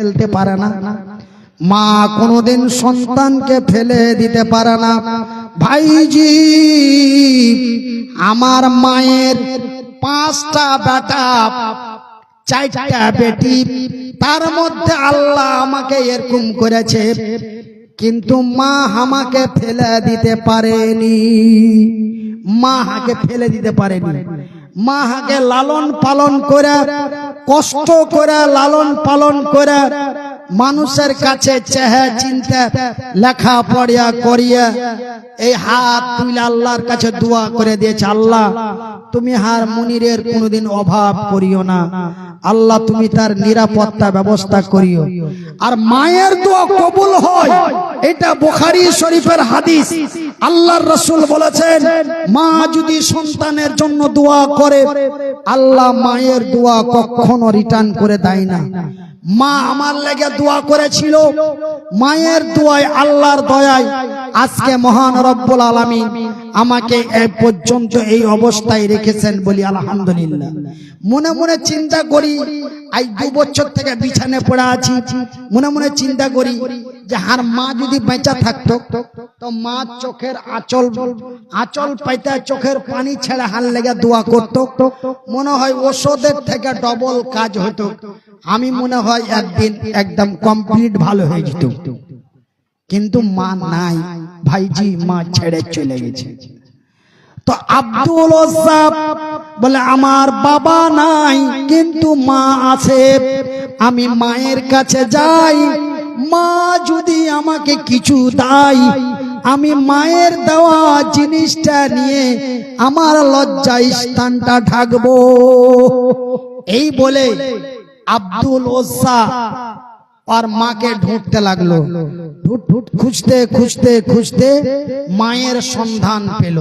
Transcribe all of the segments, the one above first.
ফেলতে পারে না। মা কোনোদিন সন্তানকে ফেলে দিতে পারে না। ভাইজি, আমার মায়ের পাঁচটা বেটা, চারটা বেটি, তার মধ্যে আল্লাহ আমাকে এরকম করেছে। কিন্তু মা আমাকে ফেলে দিতে পারেনি। মা হাকে ফেলে দিতে পারেনি। মা হাকে লালন পালন করে কষ্ট করে, লালন পালন করে মানুষের কাছে চেহে, চিনতে লেখা পড়িয়া করিয়া এই হাত তুলে আল্লাহর কাছে দোয়া করে দিয়েছে, আল্লাহ, তুমি হার মুনিরের কোনোদিন অভাব করিও না। আল্লাহ, তুমি তার নিরাপত্তা ব্যবস্থা করিও। আর মায়ের দোয়া কবুল হয়, এটা বুখারী শরীফের হাদিস। আল্লাহর রসুল বলেছেন, মা যদি সন্তানের জন্য দোয়া করে, আল্লাহ মায়ের দোয়া কখনো রিটার্ন করে দেয় না। মা আমার লেগে দোয়া করেছিল, মায়ের দোয়ায় আল্লাহর দয়ায় আজকে মহান রব্বুল আলামিন আমাকে এই পর্যন্ত এই অবস্থায় রেখেছেন বলি আলহামদুলিল্লাহ। মনে মনে চিন্তা করি আজ দু বছর থেকে বিছানে পড়ে আছি। মনে মনে চিন্তা করি যে হার মা যদি বেঁচা থাকতো তো মা চোখের আঁচল আঁচল পাইতে চোখের পানি ছেড়ে হার লেগে দোয়া করতো। মনে হয় ওষুধের থেকে ডবল কাজ হতো। আমি মনে হয় একদিন একদম কমপ্লিট ভালো হয়ে যেত। কিন্তু মা নাই। ভাইজি মা ছেড়ে চলে গেছে। তো আব্দুল বলে আমার বাবা নাই কিন্তু মা আছে। আমি মায়ের কাছে যাই। মা যদি আমাকে কিছু দেয় আমি মায়ের দেওয়া জিনিসটা নিয়ে আমার লজ্জা স্থানটা ঢাকবো। এই বলে আব্দুল ওসা আর মাকে ঢুঁটতে লাগল। খুঁজতে খুঁজতে খুঁজতে মায়ের সন্ধান পেল।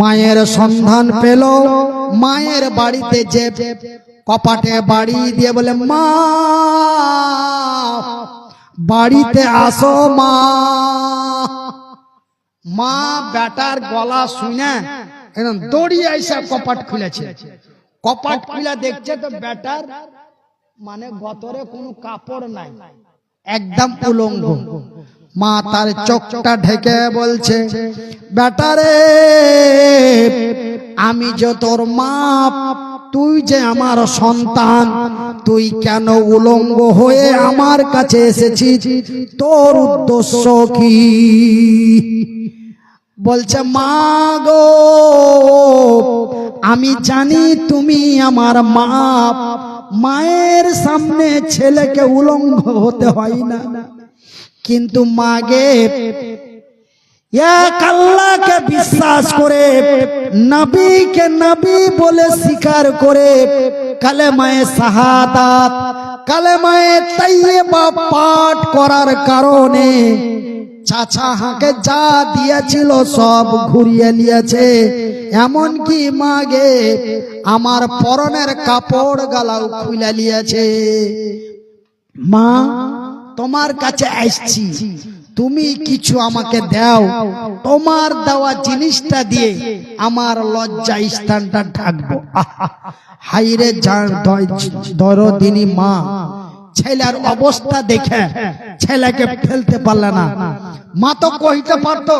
মায়ের সন্ধান পেল। মায়ের বাড়িতে যে কপাটে বাড়ি দিয়ে বলে, মা, বাড়িতে আসো মা। মা বেটার গলা শুনে দৌড়িয়ে এসে কপাট খুলেছে। কপাট খুলে দেখছে তো বেটার মানে গতরে কোনো কাপড় নাই। একদম উলঙ্গ। মা তার চোখটা ঢেকে বলছে বেটারে আমি যে তোর মা, তুই যে আমার সন্তান, তুই কেন উলঙ্গ হয়ে আমার কাছে এসেছিস? তোর উদ্দেশ্য কি? বলছে, মা গো, আমি জানি তুমি আমার মা মায়ের সামনে ছেলেকে উলঙ্গ হতে হয় না। কিন্তু মাগে এক বিশ্বাস করে, নবীকে নবী বলে স্বীকার করে, কালেমায়ে শাহাদাত, কালেমায়ে তাইয়্যিবা পাঠ করার কারণে চাচা হাঁকে যা দিয়েছিল সব ঘুরিয়ে নিয়েছে। এমন কি মাগে আমার পরনের কাপড় গালাও খুলে নিয়েছে। মা, তোমার কাছে আসছি। তুমি কিছু আমাকে দাও। তোমার দেওয়া জিনিসটা দিয়ে আমার লজ্জা স্থানটা ঢাকবো। হাইরে দরদিনী মা ছেলের অবস্থা দেখে ছেলেকে ফেলতে পারলে না। মা তো কইতে পারত,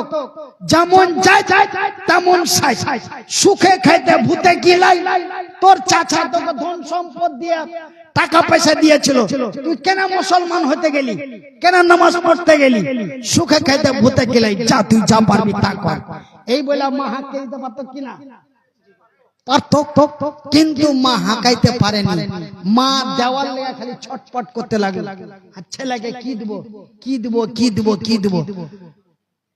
যেমন যায়, তেমন সাই সুখে খাইতে ভূতে গিলাই। তোর চাচা তোকে ধন সম্পদ দিয়ে টাকা পয়সা দিয়েছিল। তুই কেন মুসলমান হতে গেলি? কেন নামাজ পড়তে গেলি? সুখে খাইতে ভূতে গিলাই। যা, তুই যা পারবি তা কর। এই বলে মা হাঁকে দিতে পারতো কিনা? কিন্তু মা হাঁকাইতে পারেনি। মা দেওয়াল লেগে খালি ছটপট করতে লাগল। আর ছেলেকে কি দিব? কি দিব কি দিব কি দিব?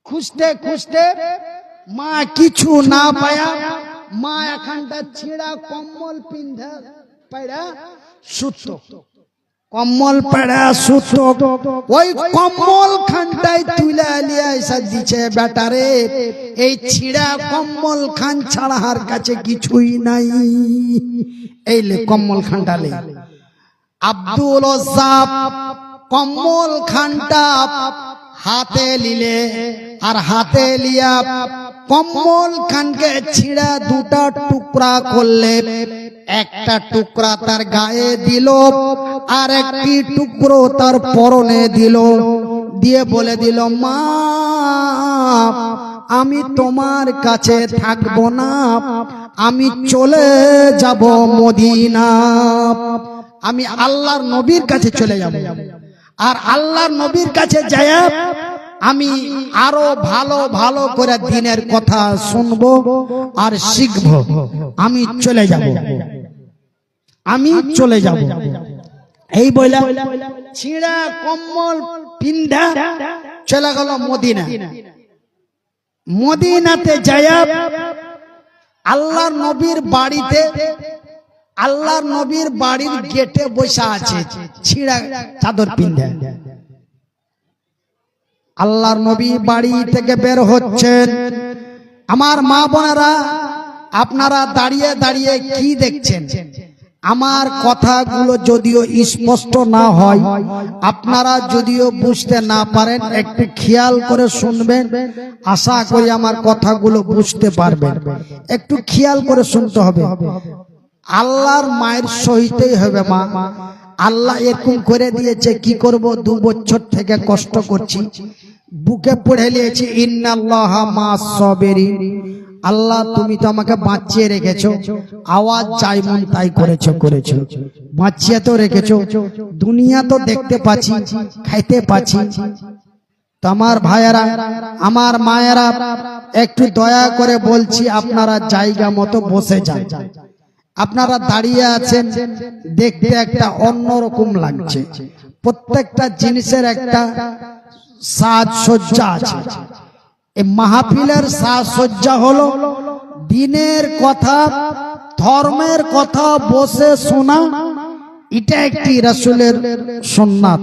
খুঁজতে খুঁজতে মা কিছু না পায়া মা এখানটা ছিঁড়া কম্বল পিন্ধা পায়রা সুতো। কম্বল পেড়া সুতো। ওই কম্বল খানটাই তুলে আলিয়া এসা দিছে বেটারে এই ছিড়া কম্বল খান ছাড়া হার কাছে কিছুই নাই। এই লে খানটা লে। আব্দুল কম্বল খানটা হাতে লিলে আর হাতে লিয়া কম্বল খানকে ছিঁড়া দুটা টুকরা করলে। একটা টুকরা তার গায়ে দিল, আর একটি টুকরো তার পরনে দিল। দিয়ে বলে দিল, মা, আমি তোমার কাছে থাকব না। আমি চলে যাব মদিনা। আমি আল্লাহর নবীর কাছে চলে যাব। আর আল্লাহর নবীর কাছে যায় আমি আরও ভালো ভালো করে দিনের কথা শুনব আর শিখব। আমি চলে যাব। আমি চলে যাব। এই বইলা ছিঁড়া, কম্বল পিন্ধা চলে গেল মদিনা। মদিনাতে যায় আল্লাহর নবীর বাড়িতে আল্লাহর নবীর বাড়ির গেটে বসে আছে, ছিঁড়া চাদর পিন্ধা। আল্লাহর নবী বাড়ি থেকে বের হচ্ছেন। আমার মা বোনেরা, আপনারা দাঁড়িয়ে দাঁড়িয়ে কি দেখছেন? আমার কথাগুলো যদিও স্পষ্ট না হয়, আপনারা যদিও বুঝতে না পারেন, একটু খেয়াল করে শুনবেন। আশা করি আমার কথাগুলো বুঝতে পারবেন। একটু খেয়াল করে শুনতে হবে। আল্লাহর মায়ের সহিতেই হবে, মা। আল্লাহ এরকম করে দিয়েছে, কি করব? দু বছর থেকে কষ্ট করছি। বুকে পড়ে নিয়েছি, ইন্নাল্লাহ মা সবেরি আল্লাহ, তুমি তো আমাকে বাঁচিয়ে রেখেছো। আওয়াজ চাই মন তাই করেছ করেছ। বাঁচিয়ে তো রেখেছো। দুনিয়া তো দেখতে পাচ্ছি, খাইতে পাচ্ছি। আমার ভাইয়েরা, আমার মায়েরা, একটু দয়া করে বলছি, আপনারা জায়গা মতো বসে যান। আপনারা দাঁড়িয়ে আছেন, দেখতে একটা অন্যরকম লাগছে। প্রত্যেকটা জিনিসের একটা সাজসজ্জা আছে। এই মাহফিলের সাজসজ্জা হলো দিনের কথা, ধর্মের কথা বসে শোনা, এটা একটি রাসূলের সুন্নাত।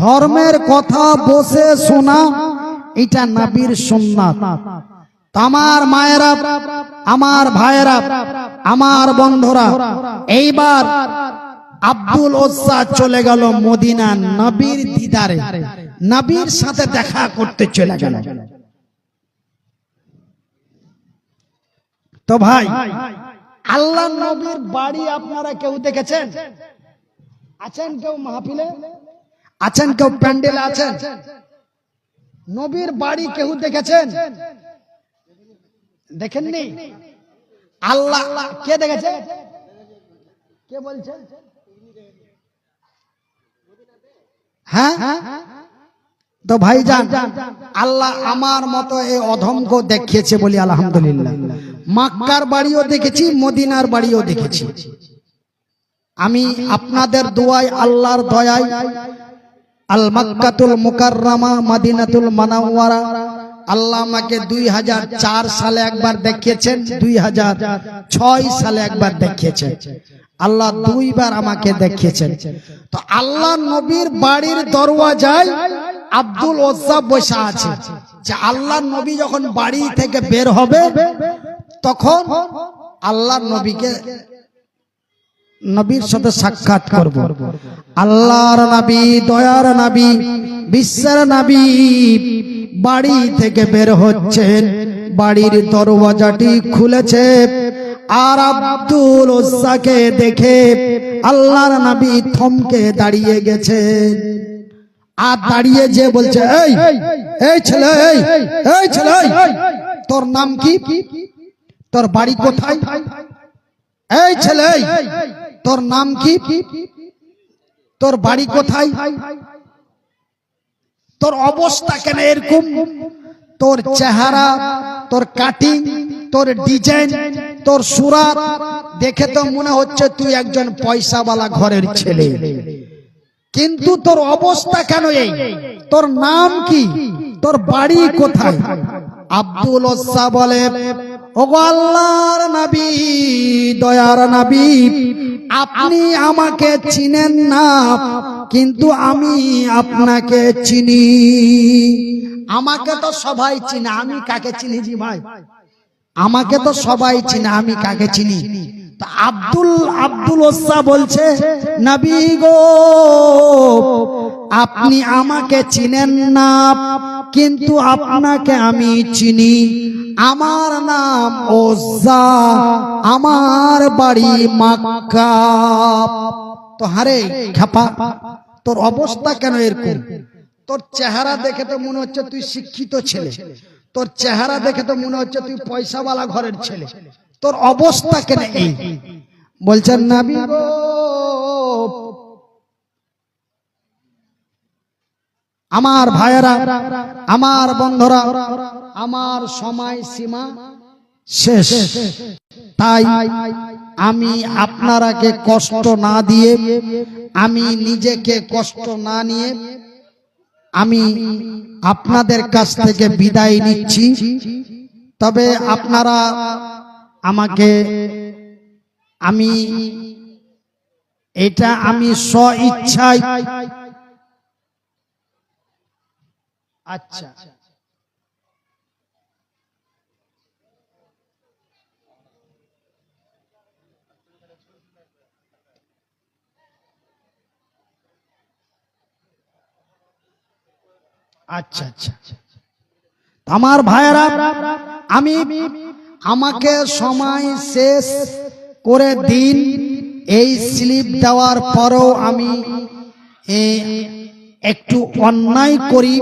ধর্মের কথা বসে শোনা, এটা নবীর সুন্নাত। আমার মায়েরা, আমার ভাইয়েরা, আমার বন্ধুরা, এইবার আব্দুল ওসা চলে গেল মদিনা নবীর দিদারে। নবীর সাথে দেখা করতে চলে গেল। তো ভাই, আল্লাহ নবীর বাড়ি আপনারা কেউ দেখেছেন? আছেন কেউ মাহফিলে? আছেন কেউ প্যান্ডেলে আছেন? নবীর বাড়ি কেউ দেখেছেন? দেখেননি? আল্লাহ কে দেখেছে? কে বলছে? হ্যাঁ? তো ভাই যান আল্লাহ আমার মতো এই অধমকে দেখিয়েছে বলি আলহামদুলিল্লাহ। মাক্কার বাড়িও দেখেছি মদিনার বাড়িও দেখেছি। আমি আপনাদের দোয়ায় আল্লাহর দয়ায় আল মাক্কাতুল মুকাররামা মাদিনাতুল মানাওয়ারা আল্লাহ আমাকে দুই হাজার চার সালে একবার দেখিয়েছেন, দুই হাজার ছয় সালে একবার দেখিয়েছেন। আল্লাহ দুইবার আমাকে দেখিয়েছেন। তো আল্লাহ নবীর বাড়ির দরওয়াজায় আব্দুল ওজ্জা বসে আছে। যে আল্লাহ নবী যখন বাড়ি থেকে বের হবে, তখন আল্লাহ নবীকে নবীর সাথে সাক্ষাৎ করব। আল্লাহর নবী, দয়ার নবী, বিশ্বের নবী বাড়ি থেকে বের হচ্ছেন। বাড়ির দরওয়াজাটি খুলেছে। আর আব্দুল ওসাকে দেখে আল্লাহর নবী থমকে দাঁড়িয়ে গেছেন। আর দাঁড়িয়ে যে বলছে, এই এই ছেলে, এই এই ছেলে তোর নাম কি? তোর বাড়ি কোথায়? এই ছেলে তোর নাম কি? তোর বাড়ি কোথায়? তোর অবস্থা কেন এরকম? তোর চেহারা, তোর কাটিং তোর ডিজাইন তোর সুরাত, দেখে তো মনে হচ্ছে তুই একজন পয়সাওয়ালা ঘরের ছেলে। কিন্তু তোর অবস্থা কেন এই? তোর নাম কি? তোর বাড়ি কোথায়? আব্দুল বলে ওগো আল্লাহর নবী, দয়ার নবী, আপনি আমাকে চিনেন না, কিন্তু আমি আপনাকে চিনি। আমাকে তো সবাই চিনে, আমি কাকে চিনি জি ভাই? আমাকে তো সবাই চিনে, আমি কাকে চিনি? আব্দুল আব্দুল ওসা বলছে, নবী গো, আপনি আমাকে চিনেন না কিন্তু আপনাকে আমি চিনি। আমার নাম ওজা আমার বাড়ি মাক্কা। তো হারে খাপা তোর অবস্থা কেন এরকম? তোর চেহারা দেখে তো মনে হচ্ছে তুই শিক্ষিত ছেলে। তোর চেহারা দেখে তো মনে হচ্ছে তুই পয়সাওয়ালা ঘরের ছেলে। তোর অবস্থা কেন বলছেন গো আমার ভাইয়েরা, আমার বন্ধুরা, আমার সময় সীমা শেষ। তাই আমি আপনারাকে কষ্ট না দিয়ে, আমি নিজেকে কষ্ট না নিয়ে, আমি আপনাদের কাছ থেকে বিদায় নিচ্ছি। তবে আপনারা আমাকে, আমি, এটা আমি স্ব ইচ্ছায় আচ্ছা। আচ্ছা আচ্ছা। আমার ভাইয়েরা, আমি আমাকে সময় শেষ করে দিন। এই স্লিপ দেওয়ার পরেও আমি একটু অন্যায় করি।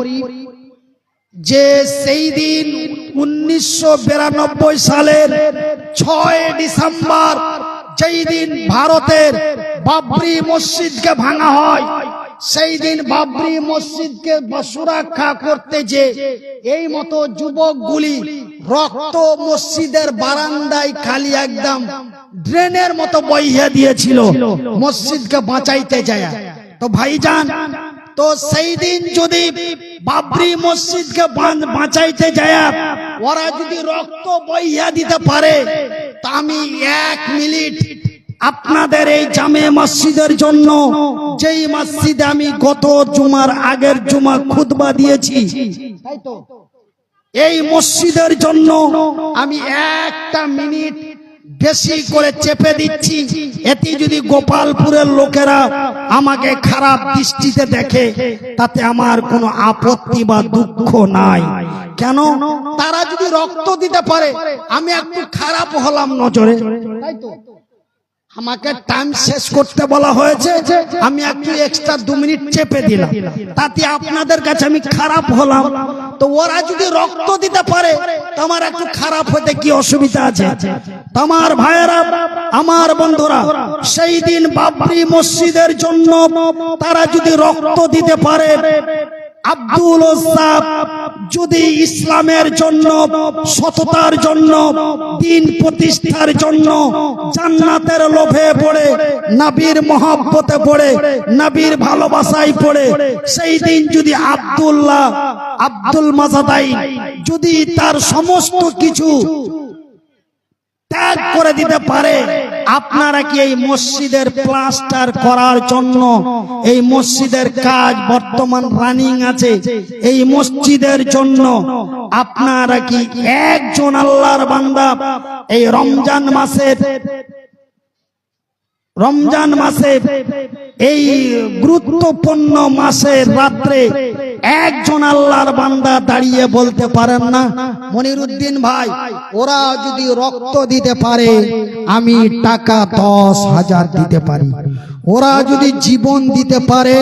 যে সেই দিন উনিশশো বিরানব্বই সালের ছয় ডিসেম্বর, যেই দিন ভারতের বাবরি মসজিদকে ভাঙা হয়, সেই দিন বাবরি মসজিদকে সুরক্ষা করতে যে এই মতো যুবকগুলি রক্ত মসজিদের বারান্দায় খালি একদম ড্রেনের মতো বইয়ে দিয়েছিল, মসজিদকে বাঁচাইতে যায়। তো ভাইজান তো সেই দিন যদি বাবরি মসজিদকে বাঁচাইতে যায়, ওরা যদি রক্ত বইয়া দিতে পারে, তা আমি এক মিনিট আপনাদের এই জামে মসজিদের জন্য যেই মসজিদে আমি গত জুমার আগের জুমা খুতবা দিয়েছি এই মসজিদের জন্য আমি একটা মিনিট বেশি করে চেপে দিচ্ছি। এটি যদি গোপালপুরের লোকেরা আমাকে খারাপ দৃষ্টিতে দেখে, তাতে আমার কোনো আপত্তি বা দুঃখ নাই। কেন? তারা যদি রক্ত দিতে পারে, আমি একটু খারাপ হলাম নজরে। তাই তো? আমাকে টাইম শেষ করতে বলা হয়েছে আমি একটু এক্সট্রা দু মিনিট চেপে দিলাম। তাতে আপনাদের কাছে আমি খারাপ হলাম। তো ওরা যদি রক্ত দিতে পারে তোমার একটু খারাপ হতে কি অসুবিধা আছে? তোমার ভাইয়েরা আমার বন্ধুরা সেই দিন বাবরি মসজিদের জন্য তারা যদি রক্ত দিতে পারে আব্দুল যদি ইসলামের জন্য, সততার জন্য, দিন প্রতিষ্ঠার জন্য জান্নাতের লোভে পড়ে, নাবির মহাব্বতে পড়ে, নাবির ভালোবাসায় পড়ে, সেই দিন যদি আব্দুল্লাহ, আব্দুল মাজাদাই যদি তার সমস্ত কিছু ত্যাগ করে দিতে পারে। আপনারা কি এই মসজিদের প্লাস্টার করার জন্য এই মসজিদের কাজ বর্তমান রানিং আছে? এই মসজিদের জন্য আপনারা কি একজন আল্লাহর বান্দা? এই রমজান মাসের রমজান মাসে এই গুরুত্বপূর্ণ মাসের রাত্রে একজন আল্লাহর বান্দা দাঁড়িয়ে বলতে পারেন না, মনিরুদ্দিন ভাই, ওরা যদি রক্ত দিতে পারে, আমি টাকা দশ হাজার দিতে পারি। ওরা যদি জীবন দিতে পারে,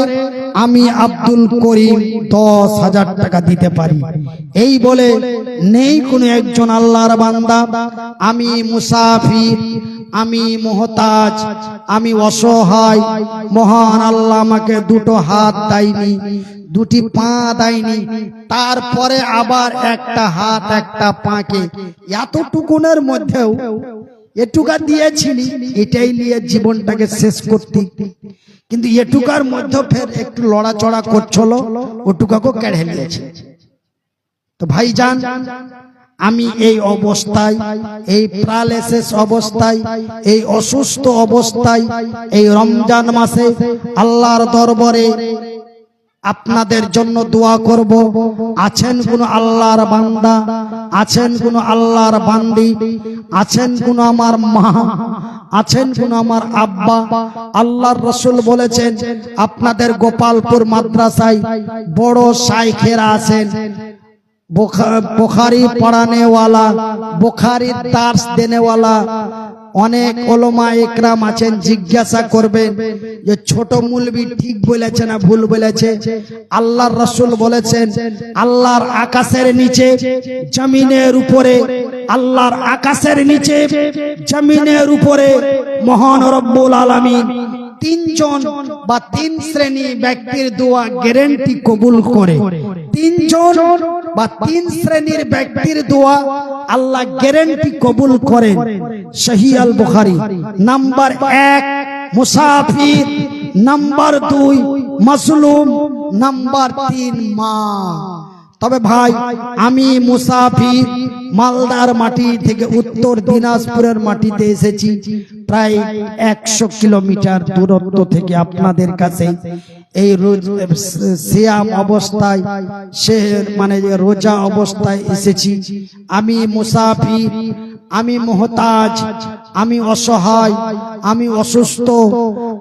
আমি আব্দুল করিম দশ হাজার টাকা দিতে পারি। এই বলে নেই কোনো একজন আল্লাহর বান্দা, আমি মুসাফির আমি মোহতাজ আমি অসহায়। মহান আল্লাহ আমাকে দুটো হাত দেয়নি দুটি পা দেয়নি তারপরে আবার একটা হাত একটা পাকে। এতটুকুনের মধ্যেও এটুকা দিয়েছিলি এটাই নিয়ে জীবনটাকে শেষ করতি। কিন্তু এটুকার মধ্যে ফের একটু লড়াচড়া করছিল ওটুকাকে কেড়ে নিয়েছে। তো ভাই যান আমি এই অবস্থায় এই প্রালেসেস অবস্থায় এই অসুস্থ অবস্থায় এই রমজান মাসে আল্লাহর দরবারে আপনাদের জন্য দোয়া করব। আছেন কোন আল্লাহর বান্দা? আছেন কোন আল্লাহর বান্দি? আছেন কোন আমার মা? আছেন কোন আমার আব্বা? আল্লাহর রসুল বলেছেন আপনাদের গোপালপুর মাদ্রাসায় বড় সাইখেরা আছেন। বুখারি পড়ানেওয়ালা, বোখারি তার্স দেনেওয়ালা, অনেক ওলমা একরাম আছেন, জিজ্ঞাসা করবেন যে ছোট মুলবি ঠিক বলেছে না ভুল বলেছে? আল্লাহর রসুল বলেছেন, আল্লাহর আকাশের নিচে জমিনের উপরে, আল্লাহর আকাশের নিচে জমিনের উপরে মহান রব্বুল আলমী তিনজন বা তিন শ্রেণি ব্যক্তির দোয়া গ্যারেন্টি কবুল করে। তিনজন বা তিন শ্রেণির ব্যক্তির দোয়া আল্লাহ গ্যারেন্টি কবুল করেন। শাহিয়াল বুখারি। নাম্বার এক, মুসাফির। নাম্বার দুই মাসলুম নাম্বার তিন, মা। তবে ভাই, আমি মুসাফির মালদার মাটি থেকে উত্তর দিনাজপুরের মাটিতে এসেছি। প্রায় একশো কিলোমিটার দূরত্ব থেকে আপনাদের কাছে এই সিয়াম অবস্থায়, সে মানে রোজা অবস্থায় এসেছি। আমি মুসাফির, আমি মোহতাজ, আমি অসহায়, আমি অসুস্থ।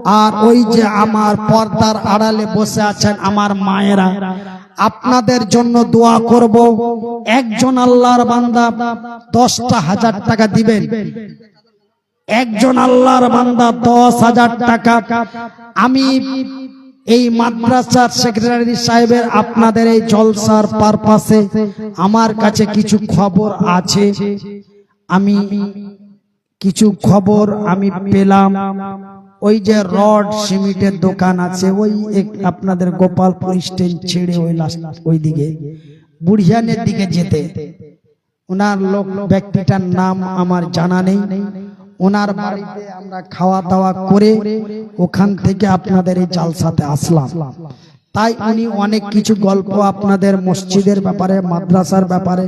আর ওই যে আমার পর্দার আড়ালে বসে আছেন আমার মায়েরা। আপনাদের জন্য দোয়া করব। একজন আল্লাহর বান্দা দশটা হাজার টাকা দিবেন। একজন আল্লাহর বান্দা দশ হাজার টাকা। আমি এই মাদ্রাসার সেক্রেটারি সাহেবের আপনাদের এই জলসার পারপাসে আমার কাছে কিছু খবর আছে। আমি কিছু খবর আমি পেলাম। ওই যে রড সিমেন্টের দোকান আছে, ওই আপনাদের গোপালপুর স্ট্যান্ড ছেড়ে ওই ওই দিকে বুড়িয়ানের দিকে যেতে। ওনার লোক ব্যক্তিটার নাম আমার জানা নেই। ওনার বাড়িতে আমরা খাওয়া দাওয়া করে ওখান থেকে আপনাদের এই জালসাতে আসলাম। তাই উনি অনেক কিছু গল্প আপনাদের মসজিদের ব্যাপারে, মাদ্রাসার ব্যাপারে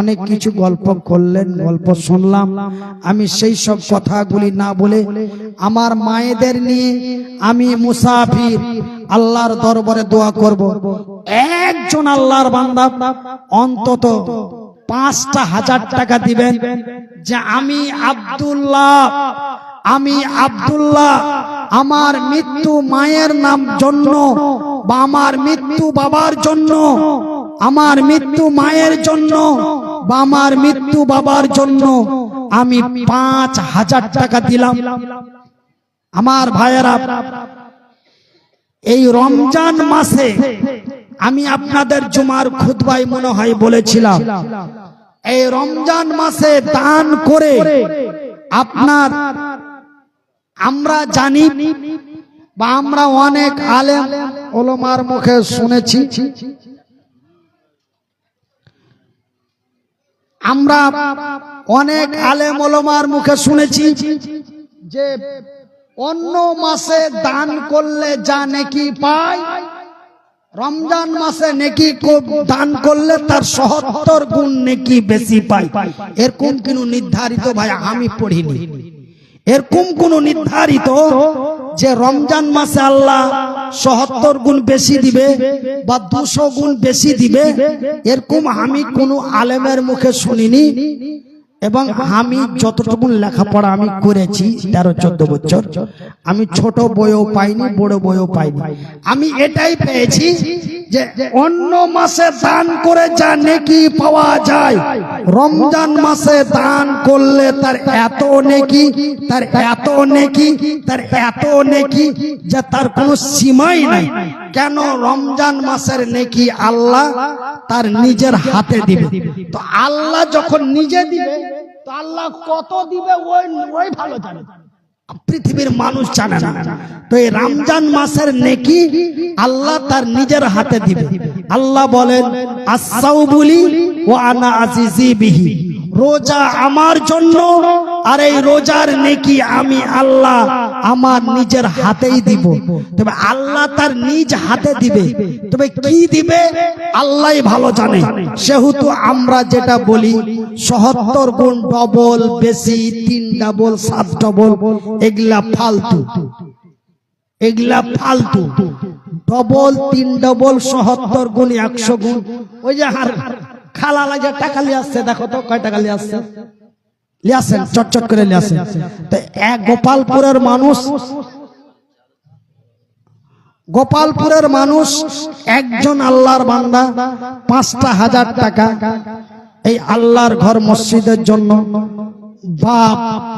অনেক কিছু গল্প করলেন, গল্প শুনলাম। আমি সেই সব কথাগুলি না বলে আমার মায়েদের নিয়ে আমি মুসাফির, আল্লাহর দরবারে দোয়া করব। একজন আল্লাহর বান্দা অন্তত পাঁচটা হাজার টাকা দিবেন। যে আমি আব্দুল্লাহ আমি আব্দুল্লাহ, আমার মৃত্যু মায়ের নাম জন্য বা আমার মৃত্যু বাবার জন্য, আমার মৃত্যু মায়ের জন্য বা আমার মৃত্যু বাবার জন্য আমি পাঁচ হাজার টাকা দিলাম। আমার ভাইয়েরা, এই রমজান মাসে আমি আপনাদের জুমার খুতবাই মনে হয় বলেছিলাম, এই রমজান মাসে দান করে আপনার আমরা জানি বা আমরা অনেক আলেম ওলমার মুখে শুনেছি। আমরা অনেক আলেম ওলমার মুখে শুনেছি যে অন্য মাসে দান করলে যা নেকি পায় রমজান মাসে নেকি দান করলে তার সহত্তর গুণ নেকি বেশি পায়। এরকম কোনো নির্ধারিত ভাই আমি পড়িনি। এরকম কোন নির্ধারিত যে রমজান মাসে আল্লাহ সহত্তর গুণ বেশি দিবে বা দুশো গুণ বেশি দিবে, এরকম আমি কোন আলেমের মুখে শুনিনি। এবং আমি যতটুকু লেখাপড়া আমি করেছি তেরো চোদ্দ বছর আমি ছোট বইও পাইনি বড় বইও পাইনি। আমি এটাই পেয়েছি যে অন্য মাসে দান করে যা নেকি পাওয়া যায়। রমজান মাসে দান করলে তার এত নেকি তার এত নেকি তার এত নেকি যে তার কোনো সীমাই নাই। কেন রমজান মাসের নেকি আল্লাহ তার নিজের হাতে দিবে। তো আল্লাহ যখন নিজে দিবে আল্লাহ কত দিবে ওই ওই ভালো জানে। পৃথিবীর মানুষ জানে না। তো এই রমজান মাসের নেকি আল্লাহ তার নিজের হাতে দিবে। আল্লাহ বলেন আসাউ বলি ও আনা আজিজি বিহি। রোজা আমার জন্য আর এই রোজার নেকি আমি আল্লাহ আমার নিজের হাতেই দিব। তবে আল্লাহ তার নিজ হাতে দিবে। তবে কি দিবে? আল্লাহ ভালো জানে। সেহেতু আমরা যেটা বলি সহত্তর গুণ ডবল বেশি তিন ডাবল সাত ডবল এগুলা ফালতু। এগুলা ফালতু। ডবল তিন ডবল সহত্তর গুণ একশো গুণ। ওই যে খালা লাগে টাকা লিয়ে আসছে দেখো তো কয় টাকা লিয়ে আসছে। লিয়ে আসেন চটচট করে লিয়ে আসেন তো এক গোপালপুরের মানুষ গোপালপুরের মানুষ একজন আল্লাহর বান্দা, পাঁচটা হাজার টাকা এই আল্লাহর ঘর মসজিদের জন্য। বা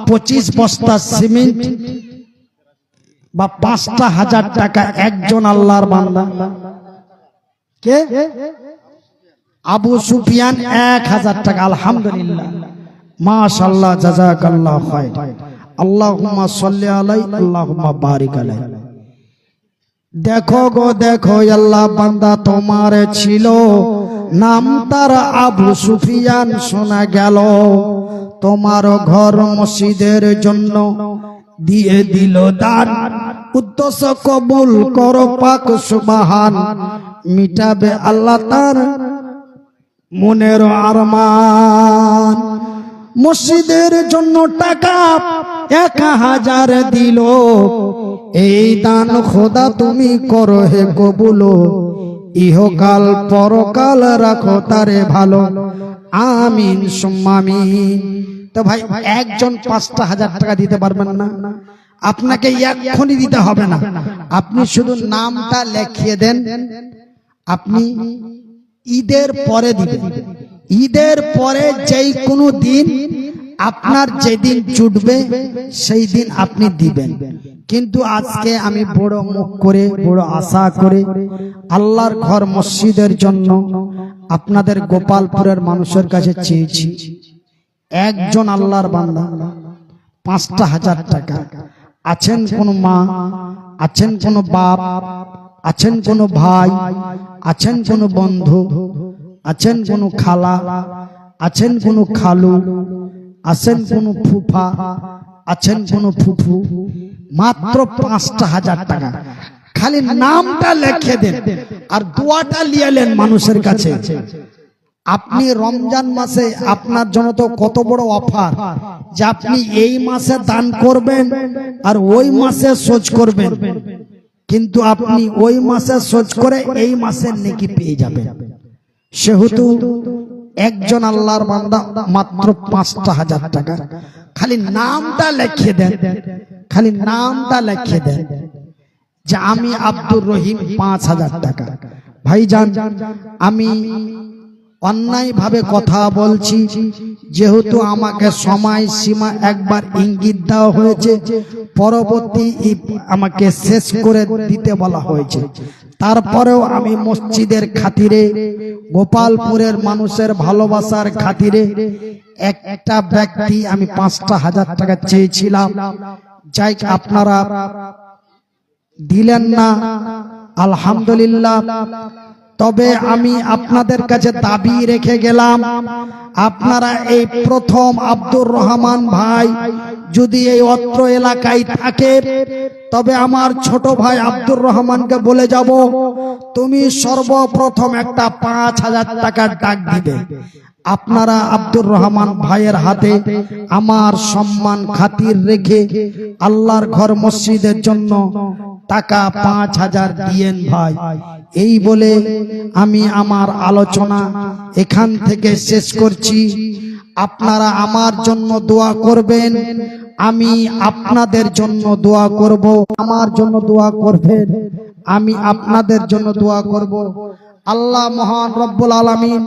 পঁচিশ বস্তা সিমেন্ট বা পাঁচটা হাজার টাকা একজন আল্লাহর বান্দা। কে? আবু সুফিয়ান এক হাজার টাকা, আলহামদুলিল্লাহ। মাশাল্লাহ জাজাকাল্লাহ খায় আল্লাহুম্মা সাল্লি আলাই, আল্লাহুম্মা বারিক আলাই। দেখো গো, দেখো আল্লাহ, বান্দা তোমার ছিল। নাম তার আবু সুফিয়ান শোনা গেল। তোমার ঘর মসজিদের জন্য দিয়ে দিল দান। উদ্দেশ্য কবুল কর, পাক সুবাহান। মিটাবে আল্লাহ তার মনের আরমান। মসজিদের জন্য টাকা এক হাজার দিল। এই দান খোদা তুমি করো হে কবুলো। ইহকাল পরকাল রাখো তারে ভালো। আমিন সুম্মামিন তো ভাই, একজন পাঁচটা হাজার টাকা দিতে পারবেন না। আপনাকে এক্ষুনি দিতে হবে না। আপনি শুধু নামটা লিখিয়ে দেন। আপনি ঈদের পরে দিবেন। ঈদের পরে যেই কোনো দিন আপনার যেদিন জুটবে, সেই দিন আপনি দিবেন। কিন্তু আজকে আমি বড় মুখ করে, বড় আশা করে আল্লাহর ঘর মসজিদের জন্য আপনাদের গোপালপুরের মানুষের কাছে চেয়েছি। একজন আল্লাহর বান্দা, পাঁচটা হাজার টাকা। আছেন কোন মা, আছেন কোন বাপ, আছেন কোন ভাই, আছেন কোন বন্ধু আছেন কোন খালা আছেন কোন খালু আছেন কোন ফুফা আছেন কোন ফুফু মাত্র পাঁচটা হাজার টাকা। খালি নামটা লেখে দেন আর দোয়াটা লিয়ালেন মানুষের কাছে। আপনি রমজান মাসে আপনার জন্য তো কত বড় অফার যে আপনি এই মাসে দান করবেন আর ওই মাসে সোচ করবেন। কিন্তু আপনি ওই মাসে সোচ করে এই মাসের নেকি পেয়ে যাবেন। সেহেতু একজন আল্লাহর বান্দা মাত্র পাঁচটা হাজার টাকা। খালি নামটা লিখে দেন। খালি নামটা লিখে দেন যে আমি আব্দুর রহিম পাঁচ হাজার টাকা। ভাইজান, আমি অন্যায় ভাবে কথা বলছি, যেহেতু আমাকে সময় সীমা একবার ইঙ্গিত দেওয়া হয়েছে, পরবর্তী আমাকে শেষ করে দিতে বলা হয়েছে। তারপরেও আমি মসজিদের খাতিরে গোপালপুরের মানুষের ভালোবাসার খাতিরে এক একটা ব্যক্তি আমি পাঁচটা হাজার টাকা চেয়েছিলাম। যাই আপনারা দিলেন না, আলহামদুলিল্লাহ। তবে আমি আপনাদের কাছে দাবি রেখে গেলাম, আপনারা এই প্রথম আব্দুর রহমান ভাই যদি এই অত্র এলাকায় থাকে তবে আমার ছোট ভাই আব্দুর রহমানকে বলে যাব, তুমি সর্বপ্রথম একটা পাঁচ হাজার টাকার ডাক দিবে। আপনারা আব্দুর রহমান ভাইয়ের হাতে আমার সম্মান খাতির রেখে আল্লাহর ঘর মসজিদের জন্য টাকা পাঁচ হাজার দিয়েন ভাই। এই বলে আমি আমার আলোচনা এখান থেকে শেষ করছি। আপনারা আমার জন্য দোয়া করবেন, আমি আপনাদের জন্য দোয়া করব, আমার জন্য দোয়া করবেন, আমি আপনাদের জন্য দোয়া করব। আল্লাহ মহান রব্বুল আলামিন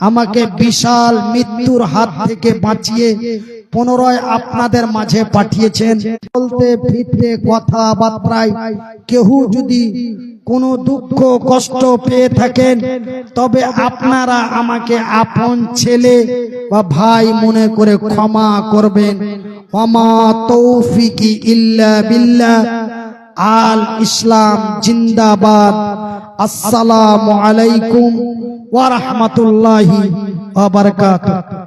আমাকে বিশাল মৃত্যুর হাত থেকে বাঁচিয়ে পুনরায় আপনাদের মাঝে পাঠিয়েছেন। বলতে ফিরতে কথাবার্তায় কেউ যদি কোনো দুঃখ, কষ্ট পেয়ে থাকেন, তবে আপনারা আমাকে আপন ছেলে বা ভাই মনে করে ক্ষমা করবেন। ক্ষমা ইল্লা বিল্লাহ। আল ইসলাম জিন্দাবাদ। আসসালামু আলাইকুম ওয়া রাহমাতুল্লাহি ওয়া বারাকাতুহু।